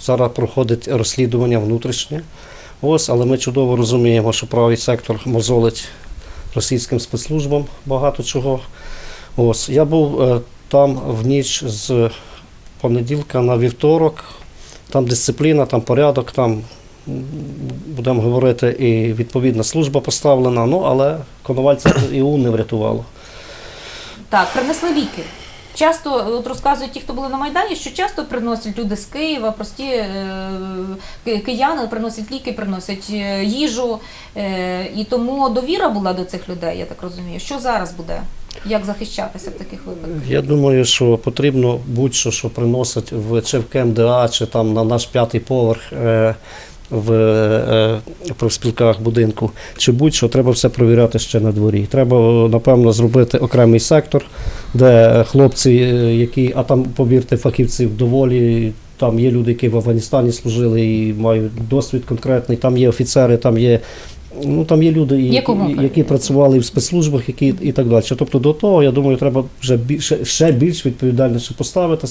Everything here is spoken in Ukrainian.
Зараз проходить розслідування внутрішнє. Ось, але ми чудово розуміємо, що правий сектор мозолить російським спецслужбам багато чого. Ось, я був е, там в ніч з понеділка на вівторок. Там дисципліна, там порядок, там будемо говорити, і відповідна служба поставлена. Ну, але Коновальця ІУ не врятувало. Так, принесли ліки. Часто от розказують ті, хто були на Майдані, що часто приносять люди з Києва, прості е, ки- кияни приносять ліки, приносять е, їжу. Е, і тому довіра була до цих людей, я так розумію. Що зараз буде? Як захищатися в таких випадках? Я думаю, що потрібно будь-що, що приносить в чи в КМДА, чи там на наш п'ятий поверх е, в е, профспілках будинку, чи будь-що, треба все провіряти ще на дворі. Треба, напевно, зробити окремий сектор, де хлопці, е, які, а там, повірте, фахівців доволі. Там є люди, які в Афганістані служили і мають досвід конкретний. Там є офіцери, там є. Ну там є люди, які, які працювали в спецслужбах, які і так далі. Тобто до того, я думаю, треба вже більше ще більш відповідальніше поставити.